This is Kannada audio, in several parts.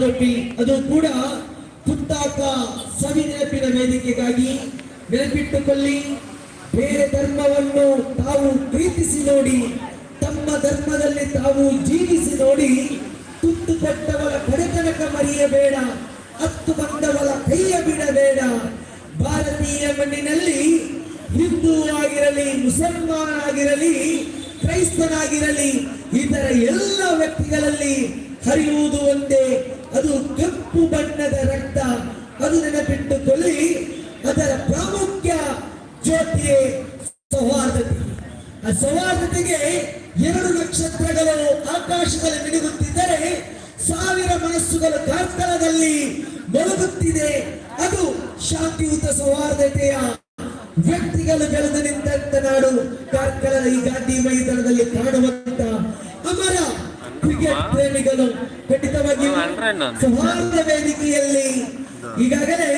ಅದು ಕೂಡ ಪುತ್ತಾಕ ಸವಿ ನೆನಪಿನ ವೇದಿಕೆಗಾಗಿ ನೆನಪಿಟ್ಟುಕೊಳ್ಳಿ, ಬೇರೆ ಧರ್ಮವನ್ನು ತಾವು ಪ್ರೀತಿಸಿ ನೋಡಿ, ತಮ್ಮ ಧರ್ಮದಲ್ಲಿ ತಾವು ಜೀವಿಸಿ ನೋಡಿ, ತುತ್ತು ಕೊಟ್ಟವರ ಕಡೆತನಕ ಮರೆಯಬೇಡ ಹತ್ತು ಬಂದವರ ಕೈಯ ಬಿಡಬೇಡ. ಭಾರತೀಯ ಮಣ್ಣಿನಲ್ಲಿ ಹಿಂದೂ ಆಗಿರಲಿ, ಮುಸಲ್ಮಾನ ಆಗಿರಲಿ, ಕ್ರೈಸ್ತನಾಗಿರಲಿ, ಇತರ ಎಲ್ಲ ವ್ಯಕ್ತಿಗಳಲ್ಲಿ ಹರಿಯುವುದು ಒಂದೇ. ಅದು ಕಪ್ಪು ಬಣ್ಣದ ರಕ್ತ. ಅದು ನೆನಪಿಟ್ಟು ಕೊಲ್ಲಿ ಅದರ ಪ್ರಾಮುಖ್ಯ ಜ್ಯೋತಿಯೇ ಸೌಹಾರ್ದತೆ. ಆ ಸೌಹಾರ್ದತೆಗೆ ಎರಡು ನಕ್ಷತ್ರಗಳು ಆಕಾಶದಲ್ಲಿ ಮಿನುಗುತ್ತಿದ್ದರೆ ಸಾವಿರ ಮನಸ್ಸುಗಳು ಕಾರ್ಕಳದಲ್ಲಿ ಮೊಳಗುತ್ತಿದೆ ಅದು ಶಾಂತಿಯುತ ಸೌಹಾರ್ದತೆಯ ವ್ಯಕ್ತಿಗಳು ಬೆಳೆದು ನಿಂತ ನಾಡು. ಕಾರ್ಕಳದ ಈ ಗಾಂಧಿ ಮೈದಾನದಲ್ಲಿ ಕಾಣುವಂತ ಅಮರ ಪ್ರೇಮಿಗಳು ಖಂಡಿತವಾಗಿಯೂ ಸೌಹಾರ್ದ ವೇದಿಕೆಯಲ್ಲಿ ಈಗಾಗಲೇ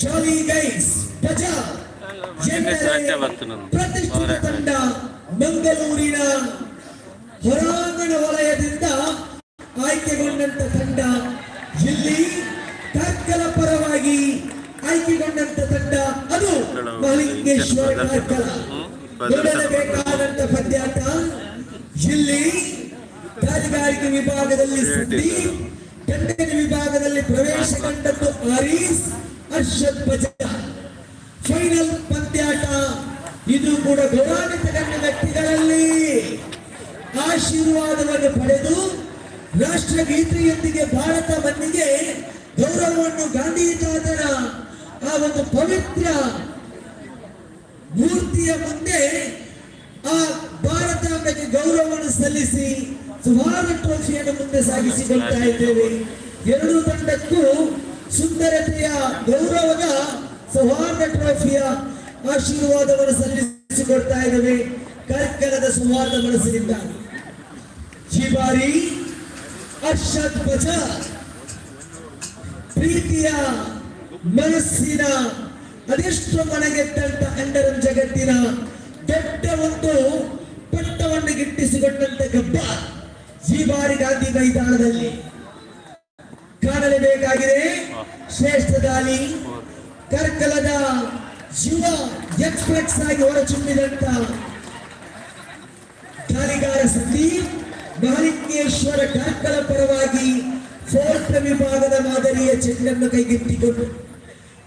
ಜಾಲಿ ಗೈಸ್ ಪ್ರಜಾ. ಪ್ರತಿಷ್ಠಿತ ತಂಡ ಮಂಗಳೂರಿನ ಹೊರಾಂಗಣ ವಲಯದಿಂದ ಆಯ್ಕೆಗೊಂಡಂತ ತಂಡ. ಇಲ್ಲಿ ಕಾರ್ಕಲ ಪರವಾಗಿ ಆಯ್ಕೆಗೊಂಡಂತ ತಂಡ. ಅದು ಮಹಲಿಂಗೇಶ್ವರ ಕಾರ್ಕಲ ನೋಡಲೇಬೇಕಾದಂತ ಪಂದ್ಯಾಟ ಇಲ್ಲಿ ಕಾಲಿಗಾರಿಕೆ ವಿಭಾಗದಲ್ಲಿ ಸುದ್ದಿ ಕಂಡನ ವಿಭಾಗದಲ್ಲಿ ಪ್ರವೇಶ ಕಂಡದ್ದು ಆರೀಸ್ ಅರ್ಷದ್ ಬಜಾರ್. ಫೈನಲ್ ಪಂದ್ಯಾಟ, ಇದು ಕೂಡ ಗೌರವಾನ್ವಿತ ಗಣ್ಯ ವ್ಯಕ್ತಿಗಳಲ್ಲಿ ಆಶೀರ್ವಾದವನ್ನು ಪಡೆದು ರಾಷ್ಟ್ರಗೀತೆಯೊಂದಿಗೆ ಭಾರತ ಮಣ್ಣಿಗೆ ಗೌರವವನ್ನು ಗಾಂಧಿ ತಾತನ ಆ ಒಂದು ಪವಿತ್ರ ಮೂರ್ತಿಯ ಮುಂದೆ ಆ ಭಾರತ ಗೌರವವನ್ನು ಸಲ್ಲಿಸಿ ಸುವರ್ಣ ಟ್ರೋಫಿಯನ್ನು ಮುಂದೆ ಸಾಗಿಸಿಕೊಳ್ತಾ ಇದ್ದೇವೆ. ಎರಡು ತಂಡಕ್ಕೂ ಸುಂದರತೆಯ ಗೌರವದ ಸೌಹಾರ್ದ ಟ್ರೋಫಿಯ ಆಶೀರ್ವಾದವನ್ನು ಸಲ್ಲಿಸಿಕೊಡ್ತಾ ಇದ್ದೇವೆ. ಕರ್ಕಲದ ಸೌಹಾರ್ದ ಮನಸ್ಸಿನಿಂದ. ಈ ಬಾರಿ ಪ್ರೀತಿಯ ಮನಸ್ಸಿನ ಅದೆಷ್ಟು ಮನೆಗೆಟ್ಟಂತ ಅಂಡರಂ ಜಗತ್ತಿನ ದೊಡ್ಡ ಒಂದು ಪಟ್ಟವನ್ನು ಗಿಟ್ಟಿಸಿಕೊಂಡಂತ ಗಬ್ಬ. ಈ ಬಾರಿ ಗಾಂಧಿ ಮೈದಾನದಲ್ಲಿ ಕಾಣಲೇಬೇಕಾಗಿದೆ ಶ್ರೇಷ್ಠ ದಾಳಿ ಕರ್ಕಲದ ಯುವ ಎಕ್ಸ್ಪ್ರೆಸ್ ಆಗಿ ಹೊರಚುಮ್ಮಿದಂತ ಕಾಲಿಗಾರ ಸಂದೀಪ್, ಮಹಾಲಿಂಗೇಶ್ವರ ಕರ್ಕಲ ಪರವಾಗಿ ಫೋರ್ಟ್ ವಿಭಾಗದ ಮಾದರಿಯ ಚೆಂಡನ್ನು ಕೈಗೆತ್ತಿಕೊಂಡು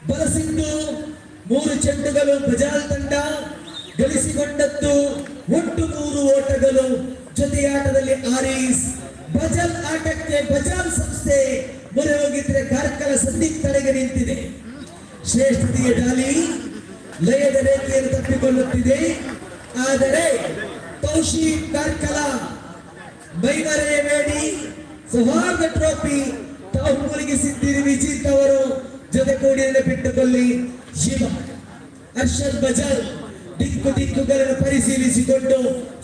ಬಲಸಿಂಧು ಮೂರು ಚೆಂಡುಗಳು ಬಜಾಲ್ ತಂಡ ಗಳಿಸಿಕೊಂಡದ್ದು ಒಟ್ಟು ಮೂರು ಓಟಗಳು ಜೊತೆಯಾಟದಲ್ಲಿ ಆರೀಸ್, ಭಜನ್ ಆಟಕ್ಕೆ ಬಜಾಲ್ ಸಂಸ್ಥೆ ಮೊರೆ ಹೋಗಿದ್ರೆ ಕಾರ್ಕಳ ಸಂದೀಪ್ ತಡೆಗೆ ನಿಂತಿದೆ. ಶ್ರೇಷ್ಠತೆಯ ಡಾಲಿ ಲಯದ ರೇಖೆಯನ್ನು ತಪ್ಪಿಕೊಳ್ಳುತ್ತಿದೆ. ಆದರೆ ತೌಶೀಫ್ ಕಾರ್ಕಳ ಮೈಮರೆಯಬೇಡಿ ಸೌಹಾರ್ದ ಟ್ರೋಫಿ ತಾವು ಮುಳುಗಿಸಿದ್ದೀರಿ ವಿಜಿತ್ ಅವರು. ಜೊತೆ ಕೂಡಿ ನೆನಪಿಟ್ಟುಕೊಳ್ಳಿ ಶಿವ, ಅರ್ಷದ್ ಬಜಾರ್ ದಿಕ್ಕು ದಿಕ್ಕುಗಳನ್ನು ಪರಿಶೀಲಿಸಿಕೊಂಡು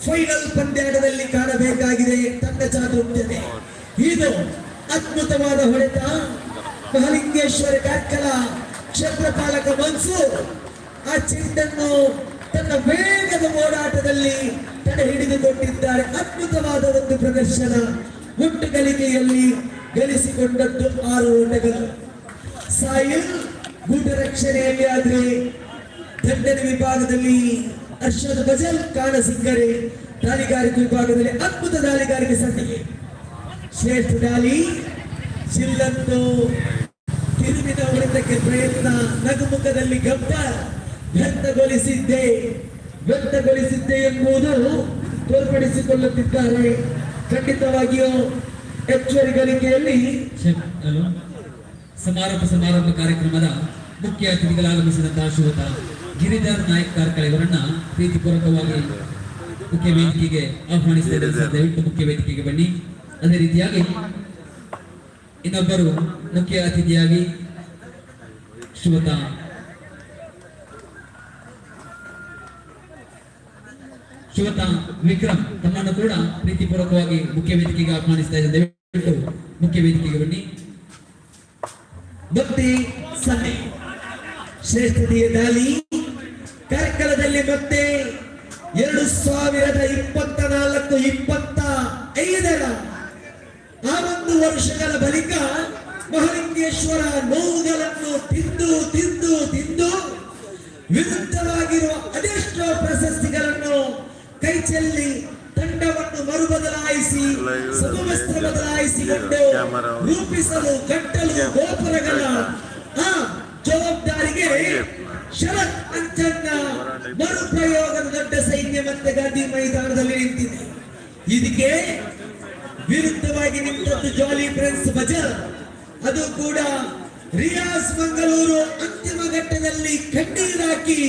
ಫೈನಲ್ ಪಂದ್ಯಾಟದಲ್ಲಿ ಕಾಣಬೇಕಾಗಿದೆ ತಂಡ ಚಾತುರ್ಯತೆ ಇದು ಅದ್ಭುತವಾದ ಹೊಡೆತ. ಮಹಾಲಿಂಗೇಶ್ವರ ಕಾರ್ಕಳ, ಕ್ಷೇತ್ರಪಾಲಕ ಮನ್ಸೂರ್, ಆ ಚೆಂಡನ್ನು ತನ್ನ ವೇಗದ ಓಡಾಟದಲ್ಲಿ ತಡೆ ಹಿಡಿದುಕೊಂಡಿದ್ದಾರೆ ಅದ್ಭುತವಾದ ಒಂದು ಪ್ರದರ್ಶನ ಒಟ್ಟು ಗಳಿಕೆಯಲ್ಲಿ ಗಳಿಸಿಕೊಂಡದ್ದು ಆರು ಓಟಗಳು. ಸಾಯಿಲ್ ಗೂಟ ರಕ್ಷಣೆಯಲ್ಲಿ ಆದ್ರೆ ದಂಡನ ವಿಭಾಗದಲ್ಲಿ ಅರ್ಷದ್ ಬಜಲ್ ಕಾಣಸಿಂಗರೆ ದಾಳಿಗಾರಿಕೆ ವಿಭಾಗದಲ್ಲಿ ಅದ್ಭುತ ದಾಳಿಗಾರಿಕೆ ಸಂದಿಗೆ ಶ್ರೇಷ್ಠ ದಾಳಿ ಶಿಲ್ಲನ್ನು ತಿರುಗಿದ ಹೊಡೆತಕ್ಕೆ ಪ್ರಯತ್ನ, ನಗುಮುಖದಲ್ಲಿ ಗಬ್ಬ ವ್ಯಕ್ತಗೊಳಿಸಿದ್ದೆ ವ್ಯಕ್ತಗೊಳಿಸಿದ್ದೆ ಎಂಬುದು ತೋರ್ಪಡಿಸಿಕೊಳ್ಳುತ್ತಿದ್ದಾರೆ ಖಂಡಿತವಾಗಿಯೂ ಹಲೋ. ಸಮಾರೋಪ ಸಮಾರಂಭ ಕಾರ್ಯಕ್ರಮದ ಮುಖ್ಯ ಅತಿಥಿಗಳಾಗಮಿಸಿದಂತಹ ಶ್ರೋತ ಗಿರಿಧರ್ ನಾಯಕ್ ಕಾರ್ಕಳ ಇವರನ್ನ ಪ್ರೀತಿಪೂರ್ವಕವಾಗಿ ಮುಖ್ಯ ವೇದಿಕೆಗೆ ಆಹ್ವಾನಿಸಿದ್ದಾರೆ. ದಯವಿಟ್ಟು ಮುಖ್ಯ ವೇದಿಕೆಗೆ ಬನ್ನಿ. ಅದೇ ರೀತಿಯಾಗಿ ಇನ್ನೊಬ್ಬರು ಮುಖ್ಯ ಅತಿಥಿಯಾಗಿ ಶ್ರೋತ. ಶ್ರೋತ ವಿಕ್ರಮ್ ತಮ್ಮನ್ನು ಕೂಡ ಪ್ರೀತಿಪೂರ್ವಕವಾಗಿ ಮುಖ್ಯ ವೇದಿಕೆಗೆ ಆಹ್ವಾನಿಸ್ತಾ ಇದ್ದಾರೆ. ದಯವಿಟ್ಟು ಮುಖ್ಯ ವೇದಿಕೆಗೆ ಬನ್ನಿ. ಭಕ್ತಿ ಸನ್ನೆ ಶ್ರೇಷ್ಠತೆಯ ದಾಳಿ ಶರತ್ ಅಂಚನ್ನ ಮರುಪ್ರಯೋಗದ ದೊಡ್ಡ ಸೈನ್ಯ ಮತ್ತೆ ಗಾಂಧಿ ಮೈದಾನದಲ್ಲಿ ನಿಂತಿದೆ. ಇದಕ್ಕೆ ವಿರುದ್ಧವಾಗಿ ನಿಂತದ್ದು ಜಾಲಿ ಫ್ರೆಂಡ್ಸ್ ಬಜರ್ ಅದು ಕೂಡ ರಿಯಾಸ್ ಮಂಗಳೂರು ಅಂತಿಮ ಘಟ್ಟದಲ್ಲಿ ಕಣ್ಣೀರಾಕಿ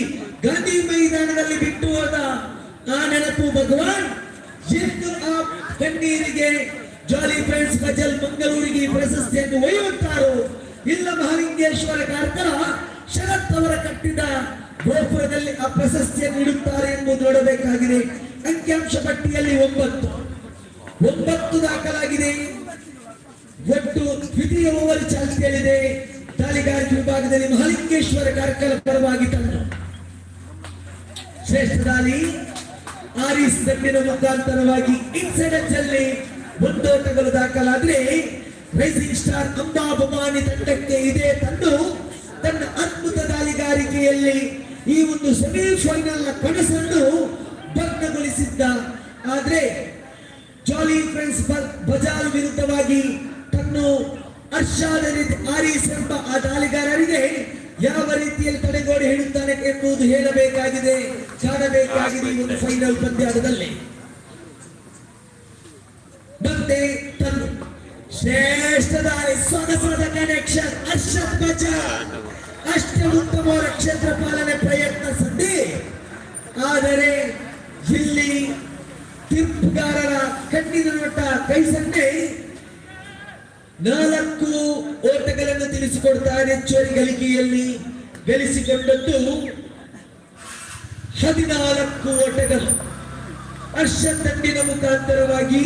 ಗಾಂಧಿ ಮೈದಾನದಲ್ಲಿ ಬಿಟ್ಟು ಹೋದ ಆ ನೆನಪು ಭಗವಾನ್. ಎಂದು ಆ ಕಣ್ಣೀರಿಗೆ ಜಾಲಿ ಫ್ರೆಂಡ್ಸ್ ಬಜಲ್ ಮಂಗಳೂರಿಗೆ ಪ್ರಶಸ್ತಿಯನ್ನು ಒಯ್ಯುತ್ತಾರೋ ಇಲ್ಲ ಮಹಾಲಿಂಗೇಶ್ವರ ಕಾರ್ಕಳ ಶರತ್ ಅವರ ಕಟ್ಟಿದ ಗೋಪುರದಲ್ಲಿ ಆ ಪ್ರಶಸ್ತಿಯನ್ನು ನೀಡುತ್ತಾರೆ ಎಂಬುದು ನೋಡಬೇಕಾಗಿದೆ. ಅಂಕಿಅಂಶ ಪಟ್ಟಿಯಲ್ಲಿ ಒಂಬತ್ತು. ಒಂಬತ್ತು ದಾಖಲಾಗಿದೆ. ಒಟ್ಟು ದ್ವಿತೀಯ ಓವರ್ ಚಾಲ್ತಿಯಲ್ಲಿದೆ. ತಾಲಿಗಾರಿಕೆ ವಿಭಾಗದಲ್ಲಿ ಮಹಾಲಿಂಗೇಶ್ವರ ಕಾರ್ಕಲ ಪರವಾಗಿ ತಂದರು ಶ್ರೇಷ್ಠ ದಾಲಿ ಆರಿಸ್ ದಂಡಿನ ಮುಖಾಂತರವಾಗಿ ಇನ್ಸಿಡೆಂಟ್ ಅಲ್ಲಿ ಮುಂದೋಟಗಳು ದಾಖಲಾದ್ರೆ ರೈಸಿಂಗ್ ಸ್ಟಾರ್ ಅಂಬಾಭಿಮಾನಿ ತಂಡಕ್ಕೆ ಇದೆ ತಂದು ತನ್ನ ಅದ್ಭುತ ದಾಳಿಗಾರಿಕೆಯಲ್ಲಿ ಈ ಒಂದು ಸೆಮಿಫೈನಲ್ನ ಕನಸನ್ನು ಭಗ್ನಗೊಳಿಸಿದ್ದ. ಆದ್ರೆ ಜಾಲಿ ಫ್ರೆಂಡ್ಸ್ ಬಜಾರ್ ವಿರುದ್ಧವಾಗಿ ತನ್ನ ಹರ್ಷಾದ ಆರಿ ಸರ್ಪ ಆ ದಾಳಿಗಾರರಿಗೆ ಯಾವ ರೀತಿಯಲ್ಲಿ ತಡೆಗೋಡೆ ಹೇಳುತ್ತಾನೆ ಎನ್ನುವುದು ಹೇಳಬೇಕಾಗಿದೆ, ಕಾಣಬೇಕಾಗಿದೆ ಈ ಒಂದು ಫೈನಲ್ ಪಂದ್ಯಾಟದಲ್ಲಿ. ಮತ್ತೆ ತನ್ನ ಶ್ರೇಷ್ಠ ದಾಳಿ ಸೊಗಸಾದ ಕನೆಕ್ಷನ್ ಅರ್ಷದ್ ಬಜಾರ್. ಅಷ್ಟೇ ಉತ್ತಮವಾದ ಕ್ಷೇತ್ರ ಪಾಲನೆ ಪ್ರಯತ್ನ ಸಂದಿ ಆದರೆ ಇಲ್ಲಿ ತೀರ್ಪುಗಾರರ ಕಣ್ಣಿನ ನೋಟ ಕೈ ಸನ್ನೆ ನಾಲ್ಕು ಓಟಗಳನ್ನು ತಿಳಿಸಿಕೊಡ್ತಾರೆ ಹೆಚ್ಚುವರಿ ಗಳಿಕೆಯಲ್ಲಿ ಗಳಿಸಿಕೊಂಡದ್ದು ಹದಿನಾಲ್ಕು ಓಟಗಳು. ಹರ್ಷ ತಂಡಿನ ಮುಖಾಂತರವಾಗಿ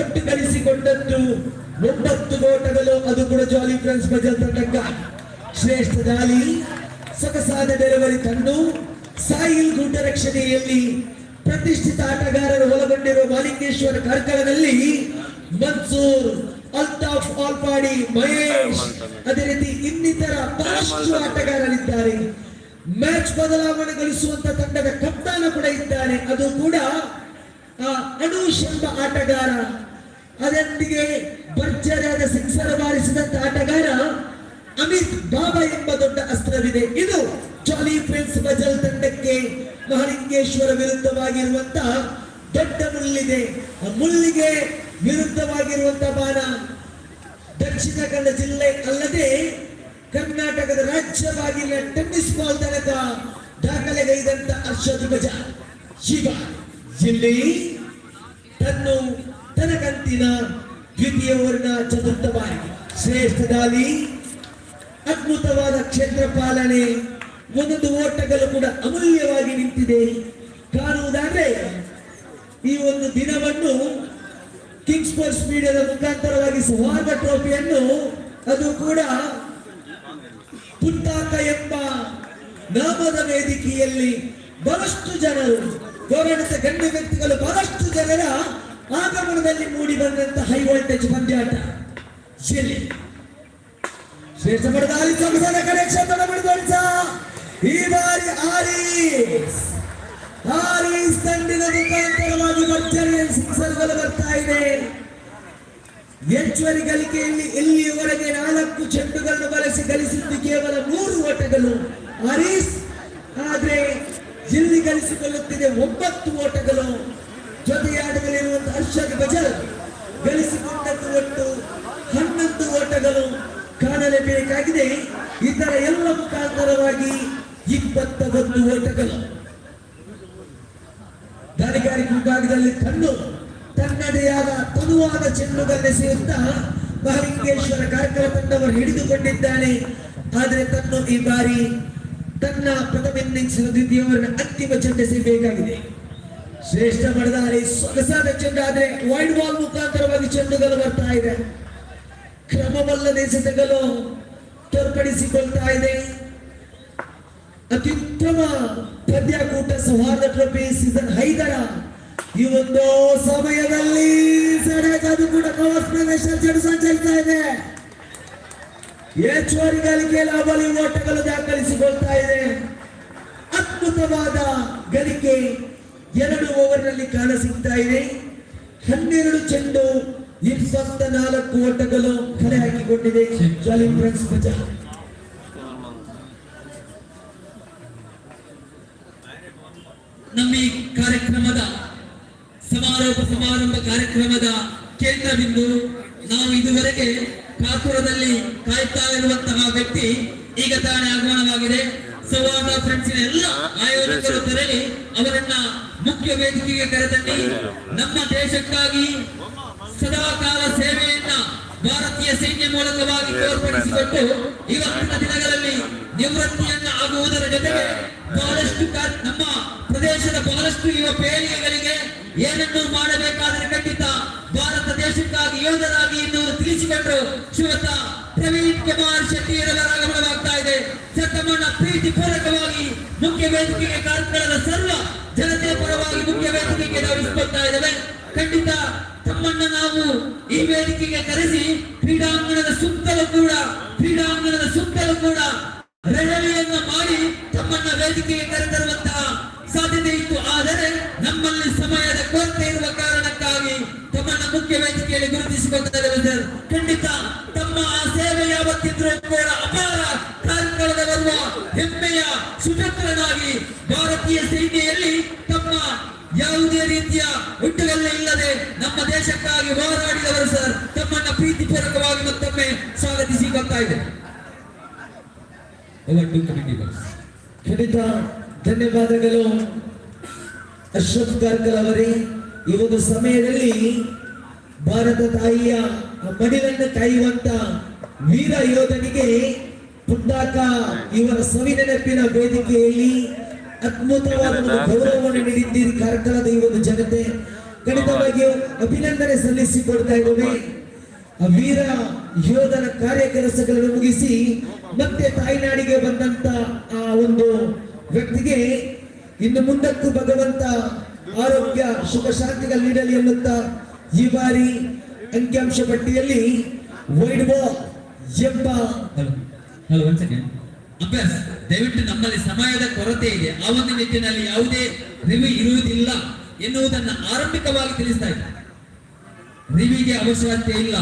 ಒಟ್ಟು ಗಳಿಸಿಕೊಂಡದ್ದು ಒಂಬತ್ತು ಓಟಗಳು. ಅದು ಕೂಡ ಜಾಲಿ ಫ್ರೆಂಡ್ಸ್ ಬಜಲ್ ತಂಡಕ್ಕ. ಶ್ರೇಷ್ಠ ದಾಳಿ, ಸೊಗಸಾದ ಡೆಲಿವರಿ ತಂಡು ಸಾಯಿಲ್ ಗುಡ್ಡ ರಕ್ಷಣೆಯಲ್ಲಿ ಪ್ರತಿಷ್ಠಿತ ಆಟಗಾರರು ಒಳಗೊಂಡಿರುವ ಮಾಲಿಂಗೇಶ್ವರ ಕಾರ್ಕಳದಲ್ಲಿ ಮನ್ಸೂರ್, ಅಲ್ತಾಫ್ ಆಲ್ಪಾಡಿ, ಮಹೇಶ್ ಅದೇ ರೀತಿ ಇನ್ನಿತರ ಬಹಳಷ್ಟು ಆಟಗಾರರಿದ್ದಾರೆ. ಮ್ಯಾಚ್ ಬದಲಾವಣೆ ಬದಲಾವಣೆಗೊಳಿಸುವಂತ ತಂಡದ ಕಪ್ತಾನ ಕೂಡ ಇದ್ದಾನೆ. ಅದು ಕೂಡ, ಆ ಅನೂಶ್ ಎಂಬ ಆಟಗಾರ. ಅದರೊಂದಿಗೆ ಭರ್ಜರಿಯಾದ ಸಿಕ್ಸರ್ ಬಾರಿಸಿದಂತ ಆಟಗಾರ ಅಮಿತ್ ಬಾಬಾ ಎಂಬ ದೊಡ್ಡ ಅಸ್ತ್ರವಿದೆ. ಇದು ಜಾಲಿ ಫ್ರೆಂಡ್ಸ್ ಬಜಲ್ ತಂಡಕ್ಕೆ ಮಹಾಲಿಂಗೇಶ್ವರ ವಿರುದ್ಧವಾಗಿರುವಂತ ದೊಡ್ಡ ಮುಳ್ಳಿದೆ. ಆ ಮುಳ್ಳಿಗೆ ವಿರುದ್ಧವಾಗಿರುವಂತ ಬಾಣ ದಕ್ಷಿಣ ಕನ್ನಡ ಜಿಲ್ಲೆ ಅಲ್ಲದೆ ಕರ್ನಾಟಕದ ರಾಜ್ಯವಾಗಿಲ್ಲ ಟೆನ್ನಿಸ್ ಬಾಲ್ ತನಕ ದಾಖಲೆಗೈದಂತ ಹರ್ಷದ್ ಬಜ ಶಿವ ಜಿಲ್ಲೆ ತನ್ನು ತನಕಂತಿನ ದ್ವಿತೀಯ ವರ್ಣ ಚತುರ್ಥ ಬಾರಿ ಶ್ರೇಷ್ಠ ದಾಳಿ ಅದ್ಭುತವಾದ ಕ್ಷೇತ್ರ ಪಾಲನೆ ಒಂದೊಂದು ಓಟಗಳು ಕೂಡ ಅಮೂಲ್ಯವಾಗಿ ನಿಂತಿದೆ. ಕಾಣುವುದಾದ್ರೆ ಈ ಒಂದು ದಿನವನ್ನು ಕಿಂಗ್ಸ್ ಸ್ಪೋರ್ಟ್ಸ್ ಮೀಡಿಯಾದ ಮುಖಾಂತರವಾಗಿ ಸುವರ್ಣ ಟ್ರೋಫಿಯನ್ನು ಅದು ಕೂಡ ಪುಟ್ಟಾಕ ಎಂಬ ನಾಮದ ವೇದಿಕೆಯಲ್ಲಿ ಬಹಳಷ್ಟು ಜನರು ಗೌರವಿತ ಗಣ್ಯ ವ್ಯಕ್ತಿಗಳು, ಬಹಳಷ್ಟು ಜನರ ಆಗಮನದಲ್ಲಿ ಮೂಡಿ ಬಂದಂತಹ ಹೈ ವೋಲ್ಟೇಜ್ ಪಂದ್ಯಾಟ. ಶ್ರೇಷ್ಠ ಪಡೆದ ಆಲಿ ಸಂಸದ ಕನೆಕ್ಷನ್ ಬಡಿದೊಳಿಸ ಈ ಬಾರಿ ಆರೀಸ್ ಆರೀಸ್ ತಂಡಿನ ಮುಖಾಂತರವಾಗಿ ಭರ್ಜರಿಯ ಬರ್ತಾ ಇದೆ. ಹೆಚ್ಚುವರಿ ಗಳಿಕೆಯಲ್ಲಿ ಇಲ್ಲಿಯವರೆಗೆ ನಾಲ್ಕು ಚೆಂಡುಗಳನ್ನು ಬಳಸಿ ಗಳಿಸಿದ್ದು ಕೇವಲ ಮೂರು ಓಟಗಳು. ಆರೀಸ್ ಆದರೆ ಇಲ್ಲಿ ಗಳಿಸಿಕೊಳ್ಳುತ್ತಿದೆ ಒಂಬತ್ತು ಓಟಗಳು. ಜೊತೆಯಾಟದಲ್ಲಿರುವಂತಹ ಹರ್ಷದ್ ಬಜರ್ ಗಳಿಸಿಕೊಂಡದ್ದು ಒಟ್ಟು ಹನ್ನೊಂದು ಓಟಗಳು. ಕಾಣಲೇಬೇಕಾಗಿದೆ ಇದರ ಎಲ್ಲ ಮುಖಾಂತರವಾಗಿ ಇಪ್ಪತ್ತ ಒಂದು ಓಟಗಳು. ದಾರಿಗಾರಿ ವಿಭಾಗದಲ್ಲಿ ಕಣ್ಣು ತನ್ನದೇ ಆದ ತನುವಾದ ಸೇರಿದ ಮಹಾಲಿಂಗೇಶ್ವರ ಕಾರ್ಕಳ ತಂಡವರು ಹಿಡಿದುಕೊಂಡಿದ್ದಾನೆ. ಆದರೆ ತನ್ನ ಈ ಬಾರಿ ತನ್ನ ಪ್ರಥಮ ಇನ್ನಿಂಗ್ಸ್ ದ್ವಿತೀಯವರನ್ನು ಅಂತಿಮ ಚೆಂಡೆಸೆಯಬೇಕಾಗಿದೆ ಶ್ರೇಷ್ಠ ಮಾಡಿದ ಸೊಗಸಾದ ಚೆಂಡು ಆದ್ರೆ ವೈಡ್ ಬಾಲ್ ಮುಖಾಂತರವಾಗಿ ಚೆಂಡುಗಳು ಬರ್ತಾ ಇದೆ. ಕ್ರಮವಲ್ಲದೆ ಎಸೆತಗಳು ತೋರ್ಪಡಿಸಿಕೊಳ್ತಾ ಇದೆ. ಅತ್ಯುತ್ತಮ ಪದ್ಯಕೂಟ ಸೌಹಾರ್ದ ಟ್ರೋಫಿ ಸೀಸನ್ ಐದರ ಈ ಒಂದು ಸಮಯದಲ್ಲಿ ಸಡಕ್ ಅದು ಕೂಡ ಕವಸ್ ಪ್ರದೇಶ ಜಡು ಸಂಚರಿಸ್ತಾ ಇದೆ. ಹೆಚ್ಚುವರಿ ಗಳಿಕೆ ಲಾಭಲಿ ಓಟಗಳು ದಾಖಲಿಸಿಕೊಳ್ತಾ ಇದೆ. ಅದ್ಭುತವಾದ ಗಳಿಕೆ ಎರಡು ಓವರ್ನಲ್ಲಿ ಕಾಣ ಸಿಗ್ತಾ ಇದೆ. ಹನ್ನೆರಡು ಚೆಂಡು ಇಪ್ಪತ್ತ ನಾಲ್ಕು ಓಟಗಳು ಕಲೆ ಹಾಕಿಕೊಂಡಿದೆ ಫ್ರೆಂಡ್ಸ್ ನಮ್ಮ ಈ ಕಾರ್ಯಕ್ರಮದ ಸಮಾರೋಪ ಸಮಾರಂಭ ಕಾರ್ಯಕ್ರಮದ ಕೇಂದ್ರ ಬಿಂದು ನಾವು ಇದುವರೆಗೆ ಕಾಪುರದಲ್ಲಿ ಕಾಯ್ತಾ ಇರುವಂತಹ ವ್ಯಕ್ತಿ ಈಗ ತಾನೇ ಆಗಮನವಾಗಿದೆ ಸಂವಾದ ಫ್ರೆಂಡ್ಸಿನ ಎಲ್ಲ ಆಯೋಜಕರು ತೆರಳಿ ಅವರನ್ನ ಮುಖ್ಯ ವೇದಿಕೆಗೆ ಕರೆತಂಡಿ. ನಮ್ಮ ದೇಶಕ್ಕಾಗಿ ಸದಾ ಕಾಲ ಸೇವೆಯನ್ನ ಭಾರತೀಯ ಸೈನ್ಯ ಮೂಲಕವಾಗಿ ತೋರ್ಪಡಿಸಿಕೊಟ್ಟು ಇವತ್ತಿನ ದಿನಗಳಲ್ಲಿ ನಿವೃತ್ತಿಯನ್ನ ಆಗುವುದರ ಜೊತೆಗೆ ಬಹಳಷ್ಟು ನಮ್ಮ ಪ್ರದೇಶದ ಬಹಳಷ್ಟು ಯುವ ಪೇಳಿಗೆಗಳಿಗೆ ಏನನ್ನು ಮಾಡಬೇಕಾದರೆ ಖಂಡಿತ ಭಾರತ ದೇಶಕ್ಕಾಗಿ ಯೋಧರಾಗಿ ಎಂದು ತಿಳಿಸಿಕೊಂಡು ಶಿವತ ಪ್ರವೀಣ್ ಕುಮಾರ್ ಶೆಟ್ಟಿಯವರ ಆಗಮನವಾಗ್ತಾ ಇದೆ. ಸರ್ ತಮ್ಮನ್ನ ಪ್ರೀತಿ ಪೂರಕವಾಗಿ ಮುಖ್ಯ ವೇದಿಕೆಗೆ ಕಾರ್ಯಕ್ರಮದ ಸರ್ವ ಜನತೆಯ ಪರವಾಗಿ ಮುಖ್ಯ ವೇದಿಕೆಗೆ ನಾವು ಇದ್ದೇವೆ. ಖಂಡಿತ ತಮ್ಮನ್ನ ನಾವು ಈ ವೇದಿಕೆಗೆ ಕರೆಸಿ ಕ್ರೀಡಾಂಗಣದ ಸುತ್ತಲೂ ಕೂಡ, ಕ್ರೀಡಾಂಗಣದ ಸುತ್ತಲೂ ಕೂಡ ರೆಹಳಿಯನ್ನ ಮಾಡಿ ತಮ್ಮನ್ನ ವೇದಿಕೆಗೆ ಕರೆತರುವಂತಹ ಸಾಧ್ಯತೆ ಇತ್ತು. ಆದರೆ ನಮ್ಮಲ್ಲಿ ಸಮಯದ ಕೊರತೆ ಇರುವ ಕಾರಣಕ್ಕಾಗಿ ತಮ್ಮನ್ನ ಮುಖ್ಯ ವೇದಿಕೆಯಲ್ಲಿ ಗುರುತಿಸಿಕೊಂಡಿದ್ದಾರೆ ಖಂಡಿತ ಧನ್ಯವಾದಗಳು. ಅಶ್ವಥ್ ಕಾರ್ಕಲ್ ಅವರೇ, ಈ ಒಂದು ಸಮಯದಲ್ಲಿ ಭಾರತ ತಾಯಿಯ ಮಡಿಲನ್ನು ಕಾಯುವಂತ ವೀರ ಯೋಧನಿಗೆ ಪುಂಡಾಕ ಇವರ ಸವಿನೆನಪಿನ ವೇದಿಕೆಯಲ್ಲಿ ಅದ್ಭುತವಾದ ಒಂದು ಗೌರವವನ್ನು ನೀಡಿದ್ದೀರಿ ಕಾರ್ಕಳದ ಈ ಒಂದು ಜನತೆ. ಖಂಡಿತವಾಗಿಯೂ ಅಭಿನಂದನೆ ಸಲ್ಲಿಸಿಕೊಡ್ತಾ ಇದ್ದೇವೆ. ವೀರ ಯೋಧನ ಕಾರ್ಯ ಕೆಲಸಗಳನ್ನು ಮುಗಿಸಿ ಮತ್ತೆ ತಾಯ್ನಾಡಿಗೆ ಬಂದಂತ ಆ ಒಂದು ವ್ಯಕ್ತಿಗೆ ಇನ್ನು ಮುಂದಕ್ಕೂ ಭಗವಂತ ಆರೋಗ್ಯ, ಸುಖ ಶಾಂತಿಗಳು ನೀಡಲಿ ಎನ್ನುತ್ತಾ ಈ ಬಾರಿ ಅಂಕಿಅಂಶ ಪಟ್ಟಿಯಲ್ಲಿ ವೈಡ್ ಎಂಬ ಹಲೋ ಅಭ್ಯಾಸ್ ದಯವಿಟ್ಟು ನಮ್ಮಲ್ಲಿ ಸಮಯದ ಕೊರತೆ ಇದೆ. ಆ ಒಂದು ನಿಟ್ಟಿನಲ್ಲಿ ಯಾವುದೇ ರಿವಿ ಇರುವುದಿಲ್ಲ ಎನ್ನುವುದನ್ನು ಆರಂಭಿಕವಾಗಿ ತಿಳಿಸ್ತಾ ಇದ್ದಾರೆ ರಿವಿಗೆ ಅವಶ್ಯಕತೆ ಇಲ್ಲ.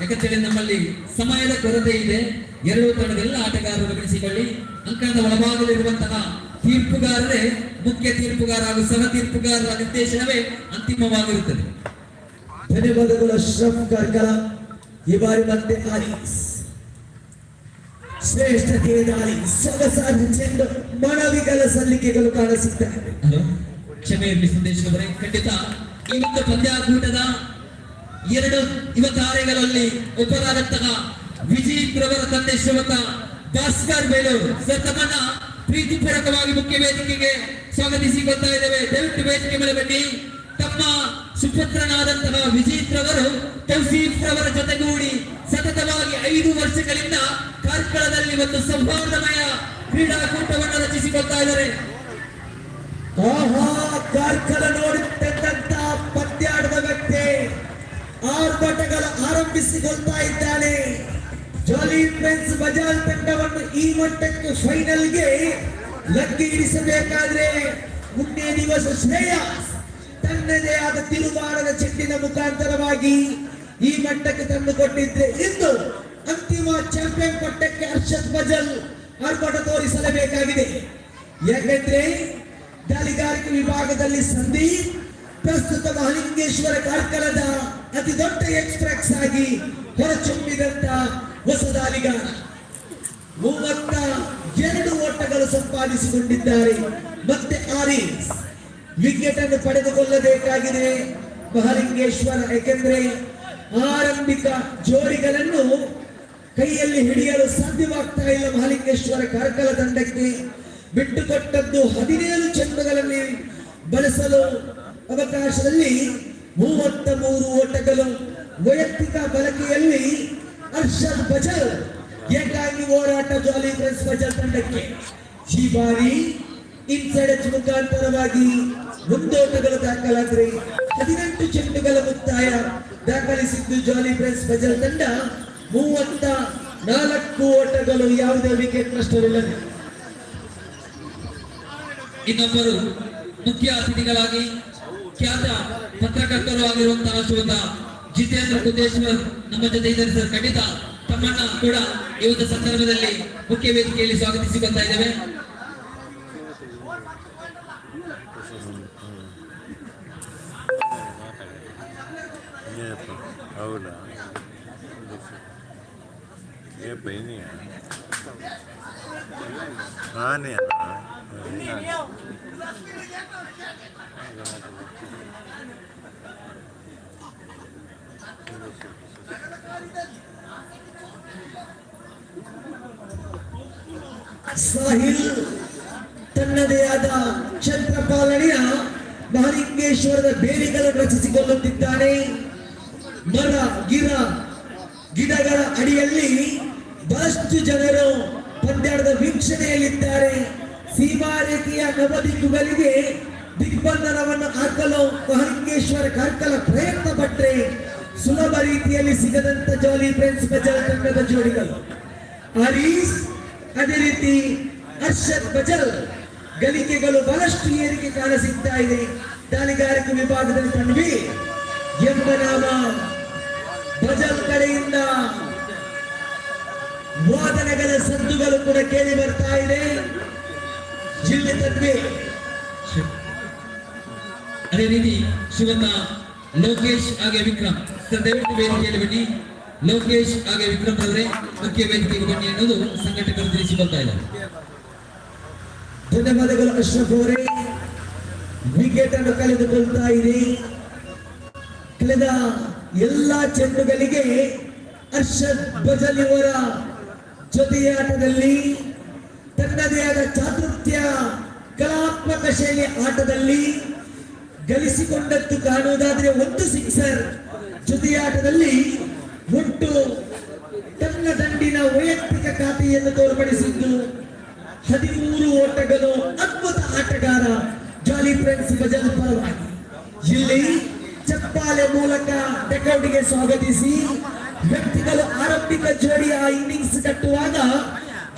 ಯಾಕಂತೇಳಿ ನಮ್ಮಲ್ಲಿ ಸಮಯದ ಕೊರತೆ ಇದೆ. ಎರಡು ತಂಡದೆಲ್ಲ ಆಟಗಾರರು ಗಮನಿಸಿಕೊಳ್ಳಿ ಅಂಕಣದ ಒಳಭಾಗದಲ್ಲಿರುವಂತಹ ತೀರ್ಪುಗಾರರೇ ಮುಖ್ಯ ತೀರ್ಪುಗಾರ ಹಾಗೂ ಸಹ ತೀರ್ಪುಗಾರರ ನಿರ್ದೇಶನವೇ ಅಂತಿಮವಾಗಿರುತ್ತದೆ. ಧನ್ಯವಾದಗಳು ಅಶ್ರಫ್ ಕರ್ಕರ ಈ ಬಾರಿ ಮತ್ತೆ ಆಲಿಸ್ ಶ್ರೇಷ್ಠತೆಯ ದಾಳಿ ಸೊಗಸಾದ ಚೆಂಡು ಮನವಿಗಳ ಸಲ್ಲಿಕೆಗಳು ಕಾಣಿಸುತ್ತವೆ. ಕ್ಷಮೆ ಇರಲಿ ಸಂದೇಶ ಅವರೇ. ಖಂಡಿತ ಒಂದು ಪಂದ್ಯಾಕೂಟದ ಎರಡು ಯುವ ತಾರೆಗಳಲ್ಲಿ ಒಬ್ಬರಾದಂತಹ ವಿಜಯ್ ಪ್ರವರ ತಂದೆ ಶ್ರೀಮಂತ ಭಾಸ್ಕರ್ ಬೇಲೂರು ಸರ್ ತಮ್ಮನ್ನ ಪ್ರೀತಿಪೂರ್ವಕವಾಗಿ ಮುಖ್ಯ ವೇದಿಕೆಗೆ ಸ್ವಾಗತಿಸಿಕೊಳ್ತಾ ಇದ್ದೇವೆ. ದಯವಿಟ್ಟು ವೇದಿಕೆ ಮೇಲೆ ಬನ್ನಿ. ತಮ್ಮ ಸುಪುತ್ರನಾದಂತಹ ವಿಜೀತ್ ರವರು, ತೌಸೀಫ್ ರವರ ಜೊತೆಗೂಡಿ ಸತತವಾಗಿ ಐದು ವರ್ಷಗಳಿಂದ ಕಾರ್ಕಳದಲ್ಲಿ ಒಂದು ಸೌಹಾರ್ದಮಯ ಕ್ರೀಡಾಕೂಟವನ್ನು ರಚಿಸಿಕೊಳ್ತಾ ಇದ್ದಾರೆ. ಆಹಾ, ಕಾರ್ಕಳ ನೋಡುತ್ತಿದ್ದಂತ ಪಂದ್ಯಾಟದ ವ್ಯಕ್ತಿ ಆರ್ಭಟಗಳು ಆರಂಭಿಸಿಕೊಳ್ತಾ ಇದ್ದಾನೆ. ಜಾಲಿ ಫ್ರೆಂಡ್ಸ್ ಬಜಾಲ್ ತಂಡವನ್ನು ಈ ಮಟ್ಟಕ್ಕೆ ಫೈನಲ್ಗೆ ಲಗ್ಗೆ ಇರಿಸಬೇಕಾದ್ರೆ ಮುಂದೆ ದಿವಸ ಶ್ರೇಯ, ತನ್ನದೇ ಆದ ತಿರುಬಾರದ ಚೆಂಡಿನ ಮುಖಾಂತರವಾಗಿ ಈ ಮಟ್ಟಕ್ಕೆ ತಂದುಕೊಂಡಿದ್ರೆ ಇಂದು ಅಂತಿಮ ಚಾಂಪಿಯನ್ ಪಟ್ಟಕ್ಕೆ ಹರ್ಷದ್ ಬಜಲ್ ಅರ್ಪಟ ತೋರಿಸಲೇಬೇಕಾಗಿದೆ. ಯಾಕೆಂದ್ರೆ ದಾಳಿಗಾರಿಕೆ ವಿಭಾಗದಲ್ಲಿ ಸಂದೀಪ್, ಪ್ರಸ್ತುತ ಮಹಲಿಂಗೇಶ್ವರ ಕಾರ್ಕಳದ ಅತಿ ದೊಡ್ಡ ಎಕ್ಸ್ಪ್ರೆಸ್ ಆಗಿ ಹೊರಚೊಮ್ಮಿದಂತ ಹೊಸ ದಾಳಿಗಾರ ಮೂವತ್ತ ಎರಡು ಓಟಗಳು ಸಂಪಾದಿಸಿಕೊಂಡಿದ್ದಾರೆ. ಮತ್ತೆ ಆರಿ ವಿಕೆಟ್ ಅನ್ನು ಪಡೆದುಕೊಳ್ಳಬೇಕಾಗಿದೆ. ಮಹಾಲಿಂಗೇಶ್ವರ, ಏಕೆಂದ್ರೆ ಆರಂಭಿಕ ಜೋಡಿಗಳನ್ನು ಕೈಯಲ್ಲಿ ಹಿಡಿಯಲು ಸಾಧ್ಯವಾಗ್ತಾ ಇಲ್ಲ ಮಹಾಲಿಂಗೇಶ್ವರ ಕಾರ್ಕಳ ತಂಡಕ್ಕೆ. ಬಿಟ್ಟುಕೊಟ್ಟದ್ದು ಹದಿನೇಳು ಚಂದಗಳಲ್ಲಿ ಬಳಸಲು ಅವಕಾಶದಲ್ಲಿ ಮೂವತ್ತ ಮೂರು ಓಟಗಳು. ವೈಯಕ್ತಿಕ ಬಳಕೆಯಲ್ಲಿ ಹರ್ಷದ್ ಬಜಲ್ ಹೆಂಗಾಗಿ ಓಡಾಟ ಜಾಲಿ ಫ್ರೆಂಡ್ಸ್ ಬಜಲ್ ತಂಡಕ್ಕೆ. ಈ ಬಾರಿ ಇನ್ಸೈಡ್ ಎಚ್ ಮುಖಾಂತರವಾಗಿ ಮುಂದೋಟಗಳು ದಾಖಲಾದ್ರೆ ಹದಿನೆಂಟು ಚೆಂಡುಗಳ ಮುಕ್ತಾಯ ದಾಖಲಿಸಿದ್ದು ಜಾಲಿ ಪ್ರೆಸ್ ಬಜಲ್ ತಂಡ. ಮೂವತ್ತ ನಾಲ್ಕು ಓಟಗಳು, ಯಾವುದೇ ವಿಕೆಟ್ ನಷ್ಟವಿಲ್ಲದೆ. ಇನ್ನೊಬ್ಬರು ಮುಖ್ಯ ಅತಿಥಿಗಳಾಗಿ ಖ್ಯಾತ ಪತ್ರಕರ್ತರು ಆಗಿರುವಂತಹ ಶ್ರೋತ ಜಿತೇಂದ್ರ ಕುದೇಶ್ವರ್ ನಮ್ಮ ಜೊತೆ ಇದ್ದಾರೆ ಸರ್. ಖಂಡಿತ ತಮ್ಮನ್ನ ಕೂಡ ಈ ಸಂದರ್ಭದಲ್ಲಿ ಮುಖ್ಯ ವೇದಿಕೆಯಲ್ಲಿ ಸ್ವಾಗತಿಸಿಕೊಳ್ತಾ ಇದ್ದೇವೆ. ಏಪ್ಪ ಹೌದಾ ಆನೆ ಸಾಹಿಲ್ ತನ್ನದೇ ಆದ ಕ್ಷೇತ್ರಪಾಲನೆಯ ಮಹಾಲಿಂಗೇಶ್ವರದ ಬೇಲಿಗಳನ್ನು ರಚಿಸಿಕೊಳ್ಳುತ್ತಿದ್ದಾನೆ. ಮರ ಗಿರ ಗಿಡಗಳ ಅಡಿಯಲ್ಲಿ ಬಹಳಷ್ಟು ಜನರು ಪಂದ್ಯಾಟದ ವೀಕ್ಷಣೆಯಲ್ಲಿದ್ದಾರೆ. ಸೀಮಾ ರೇಖೆಯ ನವದಿಕ್ಕುಗಳಿಗೆ ದಿಗ್ಬಂಧನವನ್ನು ಹಾಕಲು ಮಹಾಲಿಂಗೇಶ್ವರ ಕಾರ್ಕಲ ಪ್ರಯತ್ನ ಪಟ್ಟರೆ ಸುಲಭ ರೀತಿಯಲ್ಲಿ ಸಿಗದಂತ ಜಾಲಿ ಫ್ರೆಂಡ್ಸ್ ಬಜಾಲ್ ತಂಡದ ಜೋಡಿಗಳು. ಹರೀಶ್ ಅದೇ ರೀತಿ ಹರ್ಷದ್ ಬಜಲ್ ಗಳಿಕೆಗಳು ಬಹಳಷ್ಟು ಏರಿಕೆ ಕಾಣಸಿಗ್ತಾ ಇದೆ. ದಾನಿಗಾರಿಕೆ ವಿಭಾಗದಲ್ಲಿ ತನ್ವಿ ಎಂಬ ನಾಮ ಬಜಲ್ ಕಡೆಯಿಂದ ವಾದನಗಳ ಸದ್ದುಗಳು ಕೂಡ ಕೇಳಿ ಬರ್ತಾ ಇದೆ. ಜಿಲ್ಲೆ ತನ್ವಿ ಅದೇ ರೀತಿ ಶಿವಣ್ಣ ಲೋಕೇಶ್ ಹಾಗೆ ವಿಕ್ರಮ್. ಸರ್, ದಯವಿಟ್ಟು ವೇದಿಕೆಯಲ್ಲಿ ಬನ್ನಿ. ಲೋಕೇಶ್ ಹಾಗೆ ವಿಕ್ರಮ್ ಅವರೇ, ಮುಖ್ಯ ವೇದಿಕೆಗೆ ಬನ್ನಿ ಅನ್ನೋದು ಸಂಘಟಕರು ತಿಳಿಸಿಕೊಳ್ತಾ ಇದ್ದಾರೆ. ಧನ್ಯವಾದಗಳು ಅಶ್ರಫ್ ಅವರೇ. ವಿಕೆಟ್ ಅನ್ನು ಕಳೆದುಕೊಳ್ತಾ ಇದೆ. ಕಳೆದ ಎಲ್ಲಾ ಚೆಂಡುಗಳಿಗೆ ಅರ್ಷದ್ ಬಜಲ್ ಇವರ ಜೊತೆಯಾಟದಲ್ಲಿ, ತನ್ನದೇ ಆದ ಚಾತುರ್ಯ ಕಲಾತ್ಮಕ ಶೈಲಿ ಆಟದಲ್ಲಿ ಗಳಿಸಿಕೊಂಡದ್ದು ಕಾಣುವುದಾದ್ರೆ ಒಂದು ಸಿಕ್ಸರ್. ಜೊತೆಯಾಟದಲ್ಲಿ ಒಟ್ಟು ತನ್ನ ದಂಡಿನ ವೈಯಕ್ತಿಕ ಖಾತೆಯನ್ನು ತೋರ್ಪಡಿಸಿದ್ದು ಹದಿಮೂರು ಓಟಗಳು, ಅದ್ಭುತ ಆಟಗಾರ ಜಾಲಿ ಫ್ರೆಂಡ್ಸ್ ಬಜಲ್ ಪರವಾಗಿ. ಇಲ್ಲಿ ಚಪ್ಪಾಳೆ ಮೂಲಕ ಟೆಕೌಟ್ಗೆ ಸ್ವಾಗತಿಸಿ ವ್ಯಕ್ತಿಗಳು ಆರಂಭಿಕ ಜೋಡಿಯ ಇನ್ನಿಂಗ್ಸ್ ಕಟ್ಟುವಾಗ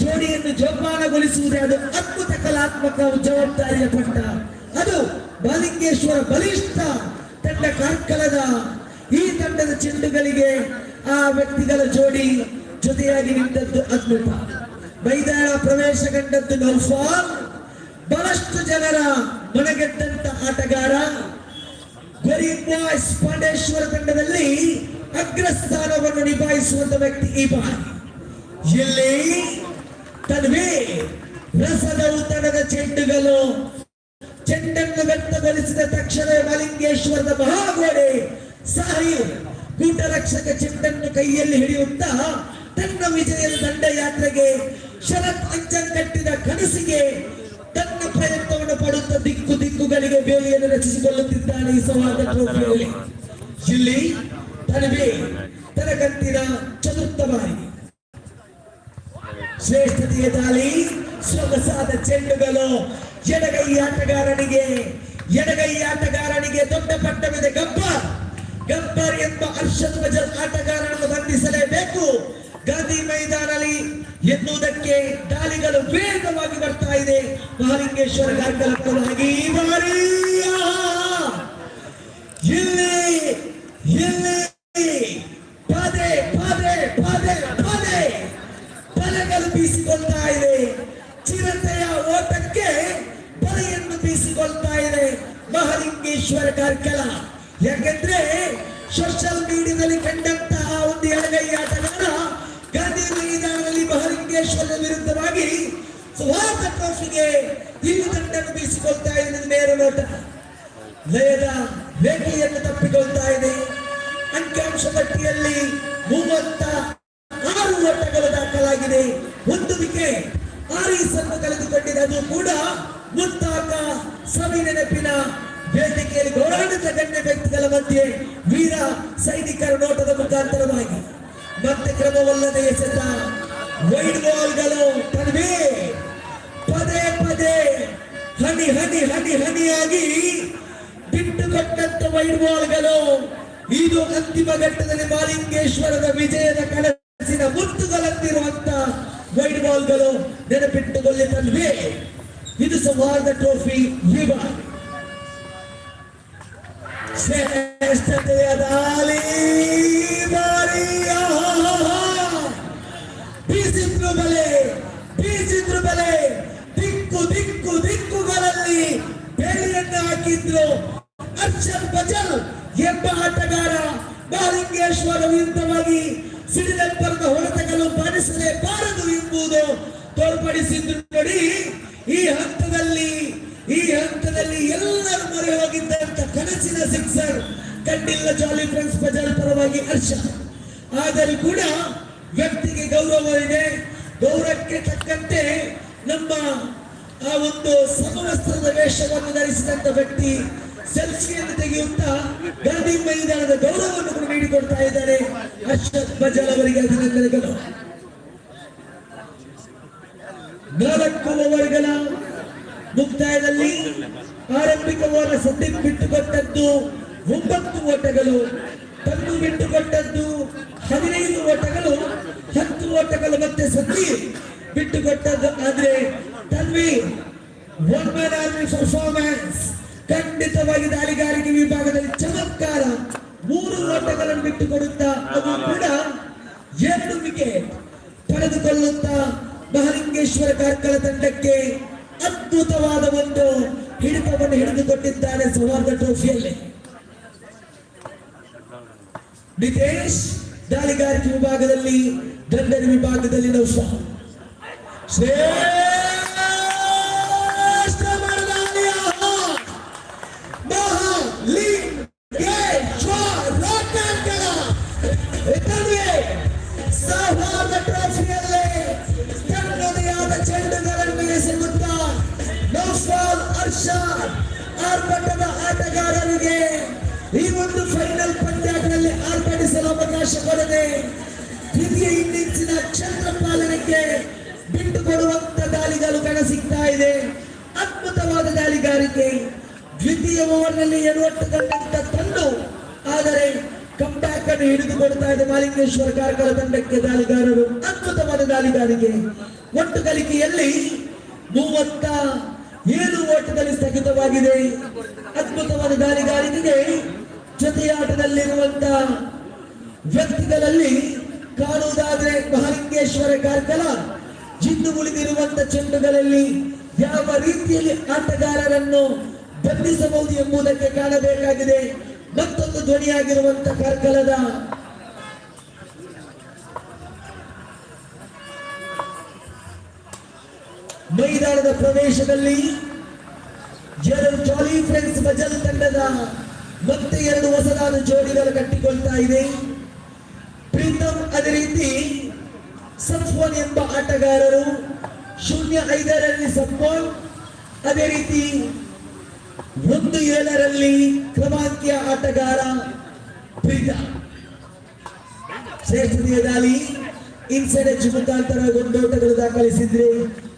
ಜೋಡಿಯನ್ನು ಜೋಪಾನಗೊಳಿಸುವುದೇ ಅದು ಅದ್ಭುತ ಕಲಾತ್ಮಕ ಜವಾಬ್ದಾರಿಯ ಪಟ್ಟ. ಅದು ಬಾಲಿಂಗೇಶ್ವರ ಬಲಿಷ್ಠ ತಂಡ ಕಾರ್ಕಳದ ಈ ತಂಡದ ಚೆಂಡುಗಳಿಗೆ ಆ ವ್ಯಕ್ತಿಗಳ ಜೋಡಿ ಜೊತೆಯಾಗಿ ನಿಂತದ್ದು ಅದ್ಭುತ. ಮೈದಾನ ಪ್ರವೇಶ ಕಂಡದ್ದು ನೌಫಾಲ್. ಬಹಳಷ್ಟು ಜನರ ಮನಗೆದ್ದಂತ ಆಟಗಾರ ಗರೀಬ್ ಬಾಯ್ಸ್ ಪಾಂಡೇಶ್ವರ ತಂಡದಲ್ಲಿ ಅಗ್ರಸ್ಥಾನವನ್ನು ನಿಭಾಯಿಸುವಂತ ವ್ಯಕ್ತಿ ಈ ಬಾರಿ. ಇಲ್ಲಿ ತನ್ವಿ ರಸದ ಉತ್ತರದ ಚೆಂಡುಗಳು ಚೆಂಡನ್ನು ವ್ಯಕ್ತಗೊಳಿಸಿದ ತಕ್ಷಣ ಮಲಿಂಗೇಶ್ವರದ ಮಹಾಗೋಡೆ ಸಾಯಿ ಕೂಟರಕ್ಷಕ ಚೆಂಡನ್ನು ಕೈಯಲ್ಲಿ ಹಿಡಿಯುತ್ತಾ ತನ್ನ ವಿಜಯದ ದಂಡಯಾತ್ರೆಗೆ ಶರತ್ ಅಂಜನ್ ಕಟ್ಟಿದ ಕನಸಿಗೆ ತನ್ನ ಪ್ರಯತ್ನವನ್ನು ಪಡುತ್ತ ದಿಕ್ಕು ದಿಕ್ಕುಗಳಿಗೆ ಬೇಲಿಯನ್ನು ರಚಿಸಿಕೊಳ್ಳುತ್ತಿದ್ದಾನೆ ಈ ಸವಾದ ಟ್ರೋಫಿಯಲ್ಲಿ. ಇಲ್ಲಿ ತನಗೆ ತನಗಂತಿನ ಚತುರ್ಥ ಬಾರಿ ಎಡಗೈ ಆಟಗಾರನಿಗೆ ಎಡಗೈ ಆಟಗಾರನಿಗೆ ದೊಡ್ಡ ಪಟ್ಟವಿದೆ ಗಬ್ಬರ್. ಗಬ್ಬರ್ ಎಂಬ ಅರ್ಷದ್ ಬಜಲ್ ಆಟಗಾರನನ್ನು ಬಂಧಿಸಲೇಬೇಕು. ಗಾಂಧಿ ಮೈದಾನಲ್ಲಿ ಎನ್ನುವುದಕ್ಕೆ ದಾಳಿಗಳು ವೇಗವಾಗಿ ಬರ್ತಾ ಇದೆ. ಮಹಾಲಿಂಗೇಶ್ವರ ಆಹಾ! ಇಲ್ಲಿ ಇಲ್ಲಿ ಪಾದೆ ಪಾದೆ ಪಾದೆ ಪಾದೆ. ತಲೆಗಳು ಬೀಸಿಕೊಳ್ತಾ ಇದೆ. ಚಿರತೆಯ ಓಟಕ್ಕೆ ಬಲೆಯನ್ನು ಬೀಸಿಕೊಳ್ತಾ ಇದೆ ಮಹಾಲಿಂಗೇಶ್ವರ ಕಾರ್ಕಳ. ಯಾಕೆಂದ್ರೆ ಸೋಷಿಯಲ್ ಮೀಡಿಯಾದಲ್ಲಿ ಕಂಡಂತಹ ಒಂದು ಎಡಗೈ ಆಟಗಾರ ಗಾಂಧಿ ಮೈದಾನದಲ್ಲಿ ಮಹಾಲಿಂಗೇಶ್ವರ ವಿರುದ್ಧವಾಗಿ ಸುಹಾಸ ಟ್ರೋಫಿಗೆ ಇಲ್ಲಿ ತಂಡನ್ನು ಬೀಸಿಕೊಳ್ತಾ ಇದೆ ನೇರ ನೋಟ. ಲಯದ ರೇಖೆಯನ್ನು ತಪ್ಪಿಕೊಳ್ತಾ ಇದೆ. ಅಂಕಿಅಂಶ ಪಟ್ಟಿಯಲ್ಲಿ ಮೂವತ್ತ ಆರು ಓಟಗಳು ದಾಖಲಾಗಿದೆ. ಒಂದು ವಿಕೆಟ್ ಆರೀಸ್ ಅನ್ನು ಕಳೆದುಕೊಂಡಿದೆ ಅದು ಕೂಡ ಮುತ್ತಾಕ ಸವಿ ನೆನಪಿನ ವೇದಿಕೆಯಲ್ಲಿ ಗೌರವಾನ್ವಿತ ಗಣ್ಯ ವ್ಯಕ್ತಿಗಳ ಮಧ್ಯೆ ವೀರ ಸೈನಿಕರ ನೋಟದ ಮುಖಾಂತರವಾಗಿ. ಮತ್ತೆ ಕ್ರಮವಲ್ಲದೆ ಎಸೆದ ವೈಡ್ ಬಾಲ್ಗಳು ಕಡಿಮೆ ಪದೇ ಪದೇ ಹನಿ ಹನಿ ಹನಿ ಹನಿಯಾಗಿ ಬಿಟ್ಟು ಕೊಟ್ಟಂತ ವೈಡ್ ಬಾಲ್ಗಳು. ಇದು ಅಂತಿಮ ಘಟ್ಟದಲ್ಲಿ ಮಾಲಿಂಗೇಶ್ವರದ ವಿಜಯದ ಕನಸಿನ ಮುತ್ತುಗಳಂತಿರುವಂತ ವೈಡ್ ಬಾಲ್ಗಳು ನೆನಪಿಟ್ಟುಕೊಳ್ಳಿತಲ್ವೇ ಇದು ಸೌಹಾರ್ದ ಟ್ರೋಫಿ ವಿಭ ಶ್ರೇಷ್ಠತೆಯ ದಾಳಿ ಬಾರಿ. ಬೀಸಿದ್ರು ಬಲೆ ಬೀಸಿದ್ರು ಬಲೆ. ದಿಕ್ಕು ದಿಕ್ಕು, ದಿಕ್ಕುಗಳಲ್ಲಿ ಬೇಲಿಯನ್ನು ಹಾಕಿದ್ರು ಅರ್ಷದ್ ಬಜಲ್ ಎಂಬ ಆಟಗಾರ ಬಾಲಿಂಗೇಶ್ವರ ವಿರುದ್ಧವಾಗಿ ಸಿಡಿಲೆಂಬರದ ಹೊಡೆತಗಳು ಬಾರಿಸಲೇಬಾರದು ಎಂಬುದು ತೋರ್ಪಡಿಸಿದ್ದು ನೋಡಿ. ಈ ಹಂತದಲ್ಲಿ ಈ ಹಂತದಲ್ಲಿ ಎಲ್ಲರೂ ಮೊರೆ ಹೋಗಿದ್ದಂತ ಕನಸಿನ ಸಿಕ್ಸರ್ ಕಂಡಿಲ್ಲ ಜಾಲಿ ಫ್ರೆಂಡ್ಸ್ ಬಜಾರ್ ಪರವಾಗಿ ಹರ್ಷ. ಆದರೂ ಕೂಡ ವ್ಯಕ್ತಿಗೆ ಗೌರವ ಇದೆ. ಗೌರವಕ್ಕೆ ತಕ್ಕಂತೆ ನಮ್ಮ ಆ ಒಂದು ಸಮವಸ್ತ್ರದ ವೇಷವನ್ನು ಧರಿಸಿದಂತ ವ್ಯಕ್ತಿ ಸೆಲ್ಫಿಯನ್ನು ತೆಗೆಯುತ್ತಾ ಗಾಂಧಿ ಮೈದಾನದ ಗೌರವವನ್ನು ಕೂಡ ನೀಡಿಕೊಡ್ತಾ ಇದ್ದಾರೆ. ಅಶ್ವತ್ ಬಜಲ್ ಅವರಿಗೆ ಅಭಿನಂದನೆಗಳು. ನಾಲ್ಕು ಓವರ್ಗಳ ಮುಕ್ತಾಯದಲ್ಲಿ ಆರಂಭಿಕವಾದ ಓವರ್ ಬಿಟ್ಟುಕೊಟ್ಟದ್ದು ಒಂಬತ್ತು ಓಟಗಳು, ತಂದು ಬಿಟ್ಟುಕೊಟ್ಟದ್ದು ಹದಿನೈದು ಓಟಗಳು, ಹತ್ತು ಓಟಗಳು ಮತ್ತೆ ಸಂದೀಪ್ ಬಿಟ್ಟುಕೊಟ್ಟದ್ದು. ಆದ್ರೆ Tanvi one man army performance ಖಂಡಿತವಾಗಿ ದಾಳಿಗಾರಿಕೆ ವಿಭಾಗದಲ್ಲಿ ಚಮತ್ಕಾರ ಮೂರು ಓಟಗಳನ್ನು ಬಿಟ್ಟುಕೊಡುತ್ತಾ ಅದು ಕೂಡ ಎರಡು ವಿಕೆಟ್ ಪಡೆದುಕೊಳ್ಳುತ್ತಾ ಮಹಾಲಿಂಗೇಶ್ವರ ಕಾರ್ಕಳ ತಂಡಕ್ಕೆ ಅದ್ಭುತವಾದ ಒಂದು ಹಿಡಿತವನ್ನು ಹಿಡಿದುಕೊಟ್ಟಿದ್ದಾರೆ ಸೌಹಾರ್ದ ಟ್ರೋಫಿಯಲ್ಲಿ. ನಿತೇಶ್ ದಾಳಿಗಾರಿಕೆ ವಿಭಾಗದಲ್ಲಿ ದಂಡನ ವಿಭಾಗದಲ್ಲಿ ನೌಶಾ ಅರ್ಷಾದ್ ಆರ್ಭಟದ ಆಟಗಾರರಿಗೆ ಈ ಒಂದು ಫೈನಲ್ ಪಂದ್ಯಗಳಲ್ಲಿ ಆರ್ಭಟಿಸಲು ಅವಕಾಶ ಕೊಡದೆ ದ್ವಿತೀಯ ಇನ್ನಿಂಗ್ಸಿನ ಕ್ಷೇತ್ರ ಪಾಲನೆಗೆ ಬಿಟ್ಟು ಕೊಡುವಂತ ದಾಳಿಗಳು ಕಾಣಸಿಗ್ತಾ ಇದೆ. ಅದ್ಭುತವಾದ ದಾಳಿಗಾರಿಕೆ ದ್ವಿತೀಯ ಓವರ್ನಲ್ಲಿ ಎಡವಟ್ಟು ಕಂಡಂತ ತಂದು ಆದರೆ ಕಂಬ್ಯಾಕ್ ಅನ್ನು ಹಿಡಿದುಕೊಡ್ತಾ ಇದೆ ಮಾಲಿಂಗೇಶ್ವರ ಕಾರ್ಕಳ ತಂಡಕ್ಕೆ ದಾಳಿಗಾರರು ಅದ್ಭುತವಾದ ದಾಳಿಗಾರಿಕೆ ಒಟ್ಟು ಗಳಿಕೆಯಲ್ಲಿ ಮೂವತ್ತ ಏಳು ಓಟದಲ್ಲಿ ಸ್ಥಗಿತವಾಗಿದೆ. ಅದ್ಭುತವಾದ ದಾರಿಗಾರಿಕೆಗೆ ಜೊತೆಯಾಟದಲ್ಲಿರುವಂತ ವ್ಯಕ್ತಿಗಳಲ್ಲಿ ಕಾಣುವುದಾದ್ರೆ ಮಹಾಲಿಂಗೇಶ್ವರ ಕಾರ್ಕಲ ಜಿಂದು ಉಳಿದಿರುವಂತ ಚೆಂಡುಗಳಲ್ಲಿ ಯಾವ ರೀತಿಯಲ್ಲಿ ಆಟಗಾರರನ್ನು ಬಂಧಿಸಬಹುದು ಎಂಬುದಕ್ಕೆ ಕಾಣಬೇಕಾಗಿದೆ. ಮತ್ತೊಂದು ಧ್ವನಿಯಾಗಿರುವಂತ ಕಾರ್ಕಳದ ಮೈದಾನದ ಪ್ರವೇಶದಲ್ಲಿ ಎರಡು ಜಾಲಿ ಫ್ರೆಂಡ್ಸ್ ಬಜಲ್ ತಂಡದ ಮತ್ತೆ ಎರಡು ಹೊಸದಾದ ಜೋಡಿಗಳು ಕಟ್ಟಿಕೊಳ್ತಾ ಇದೆ. ಪ್ರೀತಮ್ ಅದೇ ರೀತಿ ಸಫ್ವಾನ್ ಎಂಬ ಆಟಗಾರರು ಶೂನ್ಯ ಐದರಲ್ಲಿ ಸಫ್ವಾನ್ ಅದೇ ರೀತಿ ಒಂದು ಏಳರಲ್ಲಿ ಕ್ರಮಾಂಕಿಯ ಆಟಗಾರ ಪ್ರೀತ. ಶ್ರೇಷ್ಠತೆಯ ದಾಳಿ ಇನ್ಸೈಡ್ ಎಚ್ ಮುಖಾಂತರ ಒಂದೋಟಗಳು ದಾಖಲಿಸಿದ್ರೆ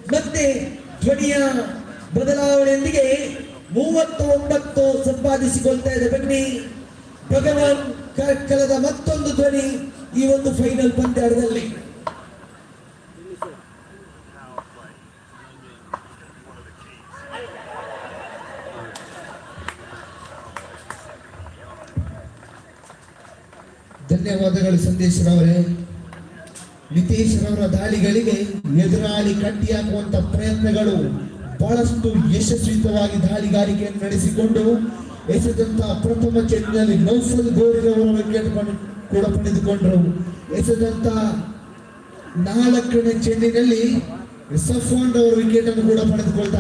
ಮತ್ತೆ ಧ್ವನಿಯ ಬದಲಾವಣೆಯೊಂದಿಗೆ ಮೂವತ್ತು ಒಂಬತ್ತು ಸಂಪಾದಿಸಿಕೊಳ್ತಾ ಇದೆ ಬನ್ನಿ. ಭಗವಾನ್ ಕಾರ್ಕಳದ ಮತ್ತೊಂದು ಧ್ವನಿ ಈ ಒಂದು ಫೈನಲ್ ಪಂದ್ಯಾಟದಲ್ಲಿ ಧನ್ಯವಾದಗಳು ಸಂದೇಶ್ ರವರೇ ನಿತೀಶ್ ರವರ ದಾಳಿಗಳಿಗೆ ಎದುರಾಳಿ ಕಟ್ಟಿ ಹಾಕುವಂತ ಪ್ರಯತ್ನಗಳು ಬಹಳಷ್ಟು ಯಶಸ್ವಿತವಾಗಿ ದಾಳಿಗಾರಿಕೆಯನ್ನು ನಡೆಸಿಕೊಂಡು ಎಸೆದಂತ ಪ್ರಥಮ ಚೆಂಡಿನಲ್ಲಿ ನೌಸಲ್ ಗೋರಿರವರ ವಿಕೆಟ್ ಕೂಡ ಪಡೆದುಕೊಂಡರು. ಎಸೆದಂತ ನಾಲ್ಕನೇ ಚೆಂಡಿನಲ್ಲಿ ಸಫಾನ್ ಅವರು ವಿಕೆಟ್ ಅನ್ನು ಕೂಡ ಪಡೆದುಕೊಳ್ತಾರೆ